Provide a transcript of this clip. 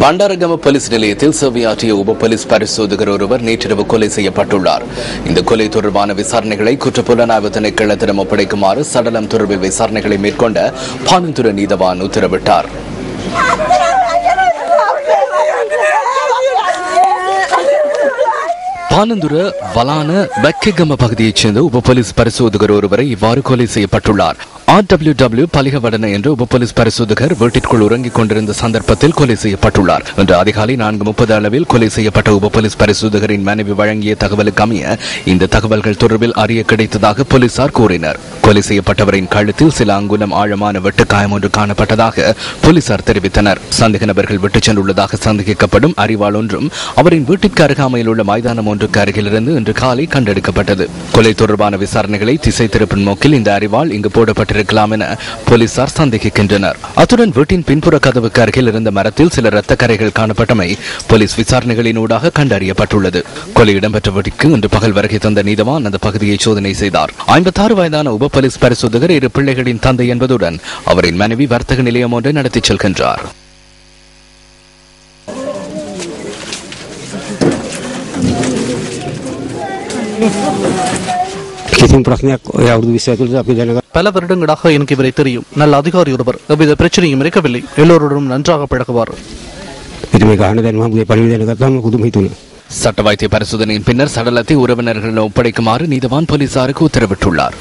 Bandaragama police நிலையத்தில் சேவையாற்றிய உப police பரிசோதகர் ஒருவர் நேற்றிரவு கொலை செய்யப்பட்டுள்ளார். இந்த கொலை தொடர்பான விசாரணைகளை குற்றப்புலனாய்வு திணைக்களத்திடம் ஒப்படைக்குமாறு சடலம் தொடர்பில் விசாரணைகளை மேற்கொண்ட பானந்துர நீதவான் உத்தரவிட்டார். பானந்துர வலான பக்கெகம பகுதியைச் சேர்ந்த உப போலீஸ் பரிசோதகர் ஒருவரை இவ்வாறு கொலை செய்யப்பட்டுள்ளார். ஆர் டபிள்யூ டபிள்யூ பலிகவடன என்று உப போலீஸ் பரிசோதகர் வீட்டிற்குள் உறங்கிக் கொண்டிருந்த சந்தர்ப்பத்தில் கொலை செய்யப்பட்டுள்ளார். இன்று அதிகாலை நான்கு முப்பது அளவில் கொலை செய்யப்பட்ட உப போலீஸ் பரிசோதகரின் மனைவி வழங்கிய தகவலுக்கு அமைய இந்த தகவல்கள் தொடர்பில் அறிய கிடைத்ததாக போலீசார் கூறினர். கொலை செய்யப்பட்டவரின் கழுத்தில் சில அங்குலம் ஆழமான வெட்டு காயம் ஒன்று காணப்பட்டதாக போலீசார் தெரிவித்தனர். சந்தேக நபர்கள் விட்டுச் சென்றுள்ளதாக சந்தேகிக்கப்படும் அறிவாள் ஒன்றும் அவரின் வீட்டிற்கு அருகாமையில் உள்ள மைதானம் ஒன்றுக்கு அருகிலிருந்து இன்று காலை கண்டெடுக்கப்பட்டது. கொலை தொடர்பான விசாரணைகளை திசை திருப்பும் நோக்கில் இந்த அறிவாள் இங்கு போடப்பட்ட ஏற்பட்டிருக்கலாம் என போலீசார் சந்தேகிக்கின்றனர். அத்துடன் வீட்டின் பின்புற கதவுக்கு அருகில் இருந்த மரத்தில் சில இரத்த கரைகள் காணப்பட்டமை போலீஸ் விசாரணைகளினூடாக கண்டறியப்பட்டுள்ளது. கொலை இடம்பெற்ற வீட்டுக்கு இன்று பகல் வருகை தந்த நீதவான் அந்த பகுதியை சோதனை செய்தார். ஐம்பத்தாறு வயதான உப போலீஸ் பரிசோதகர் இரு பிள்ளைகளின் தந்தை என்பதுடன் அவரின் மனைவி வர்த்தக நிலையம் ஒன்றை நடத்திச் செல்கின்றார். Thank you. பல வருடங்களாக எனக்கு இவரை தெரியும். நல்ல அதிகாரி ஒருவர் எவ்வித பிரச்சனையும் இருக்கவில்லை எல்லோருடனும் நன்றாக பழகுவார். சட்ட வைத்திய பரிசோதனையின் பின்னர் சடலத்தை உறவினர்களிடம் ஒப்படைக்குமாறு நீதவான் போலீசாருக்கு உத்தரவிட்டுள்ளார்.